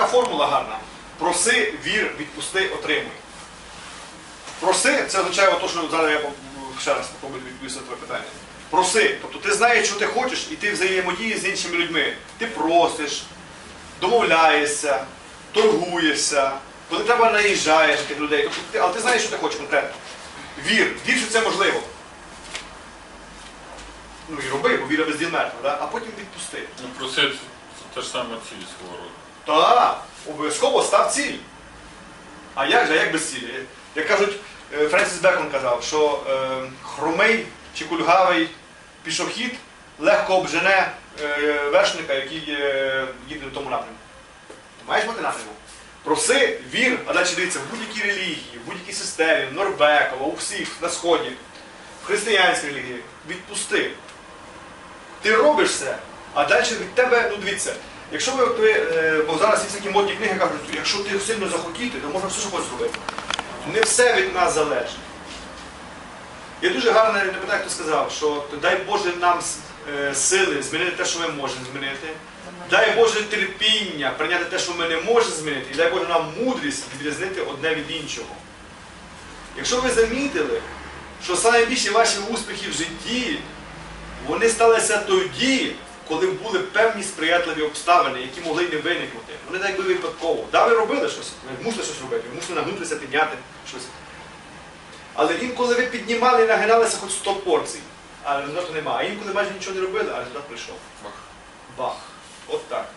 така формула гарна. Проси, вір, відпусти, отримуй. Проси, це означає те, що зараз я ще раз спробую відповісти на твоє питання. Проси, тобто ти знаєш, що ти хочеш, і ти взаємодієш з іншими людьми. Ти просиш, домовляєшся, торгуєшся, коли треба наїжджаєш на тих людей. Тобто, ти, але ти знаєш, що ти хочеш конкретно. Вір, вір, що це можливо. Ну і роби, бо віра без діл мертва, да? а потім відпусти. Ну, просити це те ж саме ціль свого роду. Так, обов'язково став ціль. А як же, а як без цілі? Як кажуть, е, Френсіс Бекон казав, що е, хромий чи кульгавий пішохід легко обжене е, вершника, який е, їде в тому напрямку. Маєш мати напрямок? Проси, вір, а далі дивіться, в будь-якій релігії, в будь-якій системі, в Норбекова, у всіх на сході, в християнській релігії, відпусти. Ти робиш це, а далі від тебе, ну дивіться, якщо ви, ви е, бо зараз є такі модні книги кажуть, якщо ти сильно захотіти, то можна все, що хочеш зробити. Не все від нас залежить. Є дуже гарно, не пам'ятаю, хто сказав, що дай Боже нам е, сили змінити те, що ми можемо змінити. Дай Боже терпіння прийняти те, що ми не можемо змінити, і дай Боже нам мудрість відрізнити одне від іншого. Якщо ви замітили, що найбільші ваші успіхи в житті, вони сталися тоді, коли були певні сприятливі обставини, які могли й не виникнути. Вони так би випадково. Да, ви робили щось, ви мусили щось робити, ви мусили нагнутися, підняти щось. Але інколи ви піднімали і нагиналися хоч 100 порцій, а результату немає. А інколи майже нічого не робили, а результат прийшов. Бах. Бах. От так.